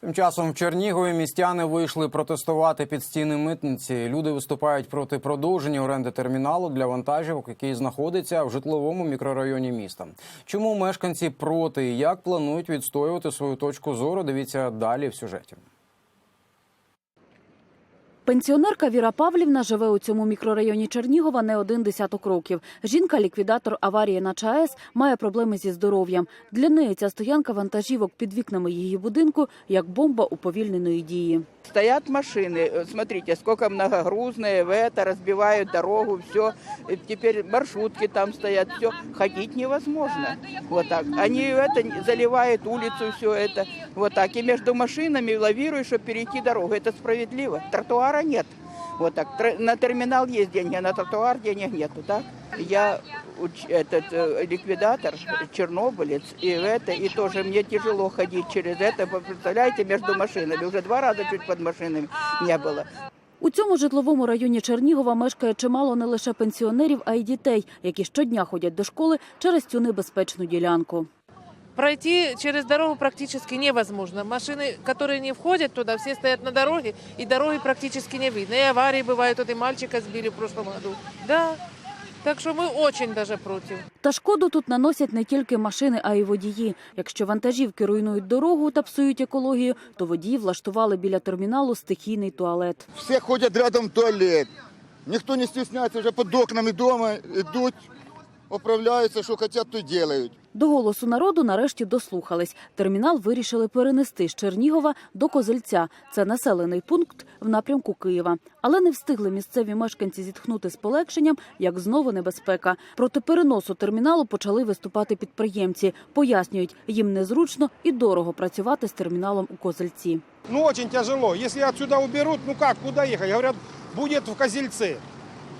Тим часом в Чернігові містяни вийшли протестувати під стіни митниці. Люди виступають проти продовження оренди терміналу для вантажівок, який знаходиться в житловому мікрорайоні міста. Чому мешканці проти і як планують відстоювати свою точку зору? Дивіться далі в сюжеті. Пенсіонерка Віра Павлівна живе у цьому мікрорайоні Чернігова не один десяток років. Жінка, ліквідатор аварії на ЧАЕС, має проблеми зі здоров'ям. Для неї ця стоянка вантажівок під вікнами її будинку як бомба уповільненої дії. Стоят машины, э, смотрите, сколько многогрузные, в это разбивают дорогу, все. Теперь маршрутки там стоят, все. Ходить невозможно. Вот так. Они это заливают улицу, все это. Вот так. И между машинами лавируют, чтобы перейти дорогу. Это справедливо. Тротуара нет. Вот так. Тр- На терминал есть деньги, а на тротуар денег нету, так? Я уч- этот э, ликвидатор, чернобылец, и в это, и тоже мне тяжело ходить через это. Вы представляете, между машинами. Уже два раза чуть под машинами не было. У цьому житловому районі Чернігова мешкає чимало не лише пенсіонерів, а й дітей, які щодня ходять до школи через цю небезпечну ділянку. Пройти через дорогу практически невозможно. Машины, которые не входят туда, все стоят на дороге, и дороги практически не видно. И аварии бывают, вот и мальчика сбили в прошлом году. Да, так что мы очень даже против. Та шкоду тут наносять не тільки машини, а й водії. Якщо вантажівки руйнують дорогу та псують екологію, то водії влаштували біля терміналу стихійний туалет. Все ходять рядом в туалет. Ніхто не стісняється, вже під окнами вдома йдуть, оправляються, що хочуть, то роблять. До голосу народу нарешті дослухались. Термінал вирішили перенести з Чернігова до Козельця. Це населений пункт в напрямку Києва. Але не встигли місцеві мешканці зітхнути з полегшенням, як знову небезпека. Проти переносу терміналу почали виступати підприємці. Пояснюють, їм незручно і дорого працювати з терміналом у Козельці. Ну, очень тяжело. Если отсюда уберут, ну как, куда ехать? Говорят, будет в Козельце.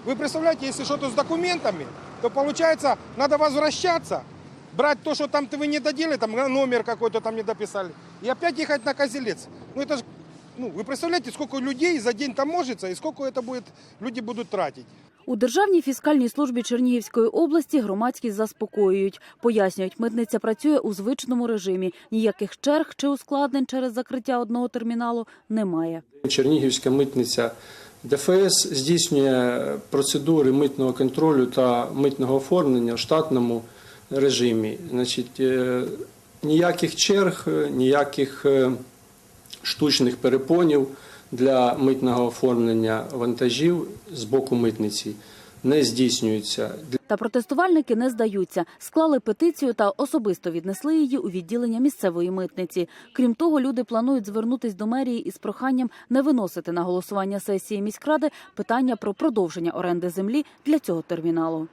Вы представляете, если что-то с документами, то получается, надо возвращаться, брать то, что там вы не доделали, там номер какой-то там не дописали, и опять ехать на Козелец. Ну это ж, ну, вы представляете, сколько людей за день таможится, и сколько это будет, люди будут тратить. У Державній фіскальній службі Чернігівської області громадськість заспокоюють. Пояснюють, митниця працює у звичному режимі. Ніяких черг чи ускладнень через закриття одного терміналу немає. Чернігівська митниця ДФС здійснює процедури митного контролю та митного оформлення в штатному режимі. Значить, е, ніяких черг, е, ніяких е, штучних перепонів для митного оформлення вантажів з боку митниці не здійснюється. Та протестувальники не здаються. Склали петицію та особисто віднесли її у відділення місцевої митниці. Крім того, люди планують звернутись до мерії із проханням не виносити на голосування сесії міськради питання про продовження оренди землі для цього терміналу.